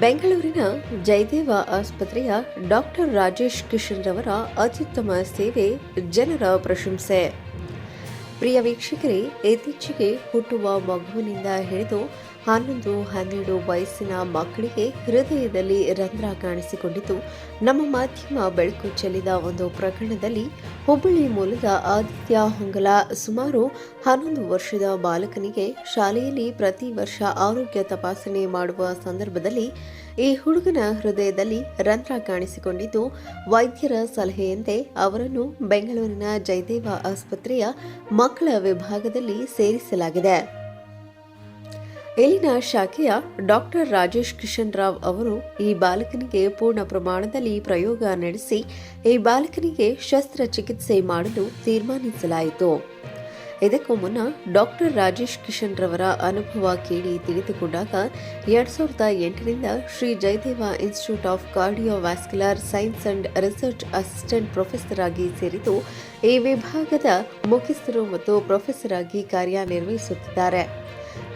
ಬೆಂಗಳೂರಿನ ಜಯದೇವ ಆಸ್ಪತ್ರೆಯ ಡಾಕ್ಟರ್ ರಾಜೇಶ್ ಕಿಶನ್ ರವರ ಅತ್ಯುತ್ತಮ ಸೇವೆ ಜನರ ಪ್ರಶಂಸೆ. ಪ್ರಿಯ ವೀಕ್ಷಕರೇ, ಇತ್ತೀಚೆಗೆ ಹುಟ್ಟುವ ಮಗುವಿನಿಂದ ಹಿಡಿದು ಹನ್ನೊಂದು, ಹನ್ನೆರಡು ವಯಸ್ಸಿನ ಮಕ್ಕಳಿಗೆ ಹೃದಯದಲ್ಲಿ ರಂಧ್ರ ಕಾಣಿಸಿಕೊಂಡಿತು. ನಮ್ಮ ಮಾಧ್ಯಮ ಬೆಳಕು ಚೆಲ್ಲಿದ ಒಂದು ಪ್ರಕರಣದಲ್ಲಿ ಹುಬ್ಬಳ್ಳಿ ಮೂಲದ ಆದಿತ್ಯ ಹೊಂಗಲ ಸುಮಾರು ಹನ್ನೊಂದು ವರ್ಷದ ಬಾಲಕನಿಗೆ ಶಾಲೆಯಲ್ಲಿ ಪ್ರತಿ ವರ್ಷ ಆರೋಗ್ಯ ತಪಾಸಣೆ ಮಾಡುವ ಸಂದರ್ಭದಲ್ಲಿ ಈ ಹುಡುಗನ ಹೃದಯದಲ್ಲಿ ರಂಧ್ರ ಕಾಣಿಸಿಕೊಂಡಿದ್ದು, ವೈದ್ಯರ ಸಲಹೆಯಂತೆ ಅವರನ್ನು ಬೆಂಗಳೂರಿನ ಜಯದೇವ ಆಸ್ಪತ್ರೆಯ ಮಕ್ಕಳ ವಿಭಾಗದಲ್ಲಿ ಸೇರಿಸಲಾಗಿದೆ. ಇಲ್ಲಿನ ಶಾಖೆಯ ಡಾಕ್ಟರ್ ರಾಜೇಶ್ ಕಿಶನ್ ರಾವ್ ಅವರು ಈ ಬಾಲಕನಿಗೆ ಪೂರ್ಣ ಪ್ರಮಾಣದಲ್ಲಿ ಪ್ರಯೋಗ ನಡೆಸಿ ಈ ಬಾಲಕನಿಗೆ ಶಸ್ತ್ರಚಿಕಿತ್ಸೆ ಮಾಡಲು ತೀರ್ಮಾನಿಸಲಾಯಿತು. ಇದಕ್ಕೂ ಮುನ್ನ ಡಾಕ್ಟರ್ ರಾಜೇಶ್ ಕಿಶನ್ ರವರ ಅನುಭವ ಕೇಳಿ ತಿಳಿದುಕೊಂಡಾಗ ಎರಡ್ ಸಾವಿರದ ಎಂಟರಿಂದ Shri Jayadeva institute of cardiovascular science and research assistant professor ಆಗಿ ಸೇರಿದ್ದು ಈ ವಿಭಾಗದ ಮುಖ್ಯಸ್ಥರು ಮತ್ತು ಪ್ರೊಫೆಸರ್ ಆಗಿ ಕಾರ್ಯನಿರ್ವಹಿಸುತ್ತಿದ್ದಾರೆ.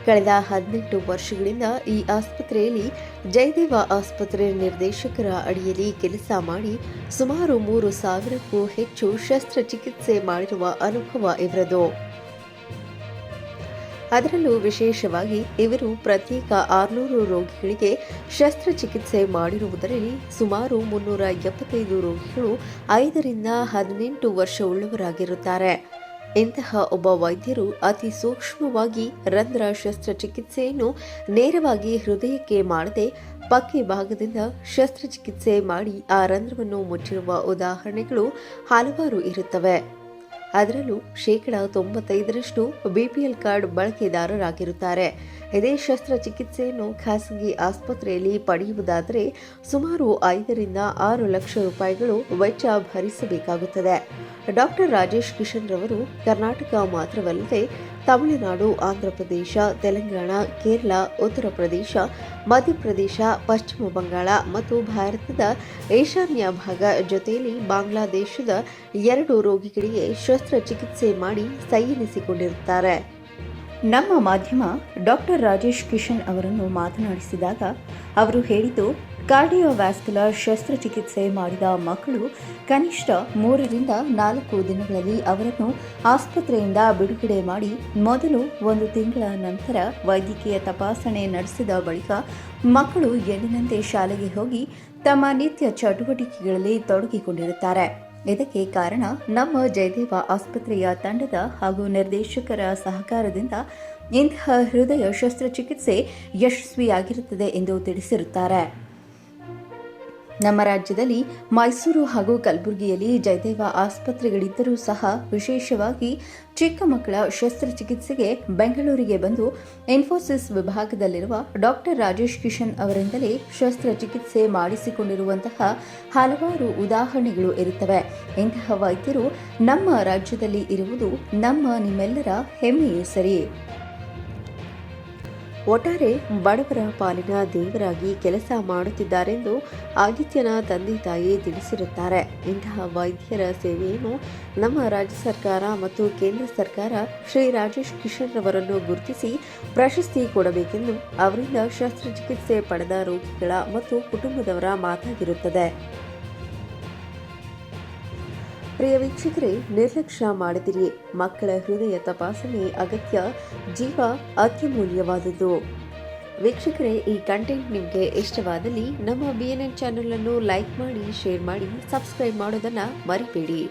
ಕಳೆದ ಹದಿನೆಂಟು ವರ್ಷಗಳಿಂದ ಈ ಆಸ್ಪತ್ರೆಯಲ್ಲಿ ಜಯದೇವ ಆಸ್ಪತ್ರೆ ನಿರ್ದೇಶಕರ ಅಡಿಯಲ್ಲಿ ಕೆಲಸ ಮಾಡಿ ಸುಮಾರು ಮೂರು ಸಾವಿರಕ್ಕೂ ಹೆಚ್ಚು ಶಸ್ತ್ರಚಿಕಿತ್ಸೆ ಮಾಡಿರುವ ಅನುಭವ ಇವರದು. ಅದರಲ್ಲೂ ವಿಶೇಷವಾಗಿ ಇವರು ಪ್ರತ್ಯೇಕ ಆರುನೂರು ರೋಗಿಗಳಿಗೆ ಶಸ್ತ್ರಚಿಕಿತ್ಸೆ ಮಾಡಿರುವುದರಲ್ಲಿ ಸುಮಾರು ಮುನ್ನೂರ ಎಪ್ಪತ್ತೈದು ರೋಗಿಗಳು ಐದರಿಂದ ಹದಿನೆಂಟು ವರ್ಷವುಳ್ಳವರಾಗಿರುತ್ತಾರೆ ಇಂತಹ ಒಬ್ಬ ವೈದ್ಯರು ಅತಿ ಸೂಕ್ಷ್ಮವಾಗಿ ರಂಧ್ರ ಶಸ್ತ್ರಚಿಕಿತ್ಸೆಯನ್ನು ನೇರವಾಗಿ ಹೃದಯಕ್ಕೆ ಮಾಡದೆ ಪಕ್ಕೆ ಭಾಗದಿಂದ ಶಸ್ತ್ರಚಿಕಿತ್ಸೆ ಮಾಡಿ ಆ ರಂಧ್ರವನ್ನು ಮುಚ್ಚಿರುವ ಉದಾಹರಣೆಗಳು ಹಲವಾರು ಇರುತ್ತವೆ. ಅದರಲ್ಲೂ ಶೇಕಡ ತೊಂಬತ್ತೈದರಷ್ಟು ಬಿಪಿಎಲ್ ಕಾರ್ಡ್ ಬಳಕೆದಾರರಾಗಿರುತ್ತಾರೆ. ಇದೇ ಶಸ್ತ್ರಚಿಕಿತ್ಸೆಯನ್ನು ಖಾಸಗಿ ಆಸ್ಪತ್ರೆಯಲ್ಲಿ ಪಡೆಯುವುದಾದರೆ ಸುಮಾರು ಐದರಿಂದ ಆರು ಲಕ್ಷ ರೂಪಾಯಿಗಳು ವೆಚ್ಚ ಭರಿಸಬೇಕಾಗುತ್ತದೆ. ಡಾಕ್ಟರ್ ರಾಜೇಶ್ ಕಿಶನ್ ರವರು ಕರ್ನಾಟಕ ಮಾತ್ರವಲ್ಲದೆ ತಮಿಳುನಾಡು, ಆಂಧ್ರಪ್ರದೇಶ, ತೆಲಂಗಾಣ, ಕೇರಳ ಉತ್ತರ ಪ್ರದೇಶ ಮಧ್ಯಪ್ರದೇಶ, ಪಶ್ಚಿಮ ಬಂಗಾಳ ಮತ್ತು ಭಾರತದ ಈಶಾನ್ಯ ಭಾಗ ಜೊತೆಯಲ್ಲಿ ಬಾಂಗ್ಲಾದೇಶದ ಎರಡು ರೋಗಿಗಳಿಗೆ ಶಸ್ತ್ರಚಿಕಿತ್ಸೆ ಮಾಡಿ ಸಂಯನಿಸಿಕೊಂಡಿರುತ್ತಾರೆ ನಮ್ಮ ಮಾಧ್ಯಮ ಡಾಕ್ಟರ್ ರಾಜೇಶ್ ಕಿಶನ್ ಅವರನ್ನು ಮಾತನಾಡಿಸಿದಾಗ ಅವರು ಹೇಳಿದ್ದು ಕಾರ್ಡಿಯೋವ್ಯಾಸ್ಕ್ಯುಲರ್ ಶಸ್ತ್ರಚಿಕಿತ್ಸೆ ಮಾಡಿದ ಮಕ್ಕಳು ಕನಿಷ್ಠ ಮೂರರಿಂದ ನಾಲ್ಕು ದಿನಗಳಲ್ಲಿ ಅವರನ್ನು ಆಸ್ಪತ್ರೆಯಿಂದ ಬಿಡುಗಡೆ ಮಾಡಿ ಮೊದಲು ಒಂದು ತಿಂಗಳ ನಂತರ ವೈದ್ಯಕೀಯ ತಪಾಸಣೆ ನಡೆಸಿದ ಬಳಿಕ ಮಕ್ಕಳು ಎಂದಿನಂತೆ ಶಾಲೆಗೆ ಹೋಗಿ ತಮ್ಮ ನಿತ್ಯ ಚಟುವಟಿಕೆಗಳಲ್ಲಿ ತೊಡಗಿಕೊಂಡಿರುತ್ತಾರೆ. ಇದಕ್ಕೆ ಕಾರಣ ನಮ್ಮ ಜಯದೇವ ಆಸ್ಪತ್ರೆಯ ತಂಡದ ಹಾಗೂ ನಿರ್ದೇಶಕರ ಸಹಕಾರದಿಂದ ಇಂತಹ ಹೃದಯ ಶಸ್ತ್ರಚಿಕಿತ್ಸೆ ಯಶಸ್ವಿಯಾಗಿರುತ್ತದೆ ಎಂದು ತಿಳಿಸಿರುತ್ತಾರೆ. ನಮ್ಮ ರಾಜ್ಯದಲ್ಲಿ ಮೈಸೂರು ಹಾಗೂ ಕಲಬುರಗಿಯಲ್ಲಿ ಜಯದೇವ ಆಸ್ಪತ್ರೆಗಳಿದ್ದರೂ ಸಹ ವಿಶೇಷವಾಗಿ ಚಿಕ್ಕ ಮಕ್ಕಳ ಶಸ್ತ್ರಚಿಕಿತ್ಸೆಗೆ ಬೆಂಗಳೂರಿಗೆ ಬಂದು ಇನ್ಫೋಸಿಸ್ ವಿಭಾಗದಲ್ಲಿರುವ ಡಾಕ್ಟರ್ ರಾಜೇಶ್ ಕಿಶನ್ ಅವರಿಂದಲೇ ಶಸ್ತ್ರಚಿಕಿತ್ಸೆ ಮಾಡಿಸಿಕೊಂಡಿರುವಂತಹ ಹಲವಾರು ಉದಾಹರಣೆಗಳು ಇರುತ್ತವೆ. ಇಂತಹ ವೈದ್ಯರು ನಮ್ಮ ರಾಜ್ಯದಲ್ಲಿ ಇರುವುದು ನಮ್ಮ ನಿಮ್ಮೆಲ್ಲರ ಹೆಮ್ಮೆಯೇ ಸರಿ. ಒಟ್ಟಾರೆ ಬಡವರ ಪಾಲಿನ ದೇವರಾಗಿ ಕೆಲಸ ಮಾಡುತ್ತಿದ್ದಾರೆಂದು ಆದಿತ್ಯನ ತಂದೆ ತಾಯಿ ತಿಳಿಸಿರುತ್ತಾರೆ. ಇಂತಹ ವೈದ್ಯರ ಸೇವೆಯನ್ನು ನಮ್ಮ ರಾಜ್ಯ ಸರ್ಕಾರ ಮತ್ತು ಕೇಂದ್ರ ಸರ್ಕಾರ ಶ್ರೀ ರಾಜೇಶ್ ಕಿಶನ್ ರವರನ್ನು ಗುರುತಿಸಿ ಪ್ರಶಸ್ತಿ ಕೊಡಬೇಕೆಂದು ಅವರಿಂದ ಶಸ್ತ್ರಚಿಕಿತ್ಸೆ ಪಡೆದ ರೋಗಿಗಳ ಮತ್ತು ಕುಟುಂಬದವರ ಮಾತಾಗಿರುತ್ತದೆ. ಪ್ರಿಯ ವೀಕ್ಷಕರೇ, ನಿರ್ಲಕ್ಷ್ಯ ಮಾಡದಿರಿ. ಮಕ್ಕಳ ಹೃದಯ ತಪಾಸಣೆ ಅಗತ್ಯ. ಜೀವ ಅತ್ಯಮೂಲ್ಯವಾದದ್ದು. ವೀಕ್ಷಕರೇ, ಈ ಕಂಟೆಂಟ್ ನಿಮಗೆ ಇಷ್ಟವಾದಲ್ಲಿ ನಮ್ಮ ಬಿ ಎನ್ ಎನ್ ಚಾನಲನ್ನು ಲೈಕ್ ಮಾಡಿ ಶೇರ್ ಮಾಡಿ ಸಬ್ಸ್ಕ್ರೈಬ್ ಮಾಡೋದನ್ನು ಮರಿಬೇಡಿ.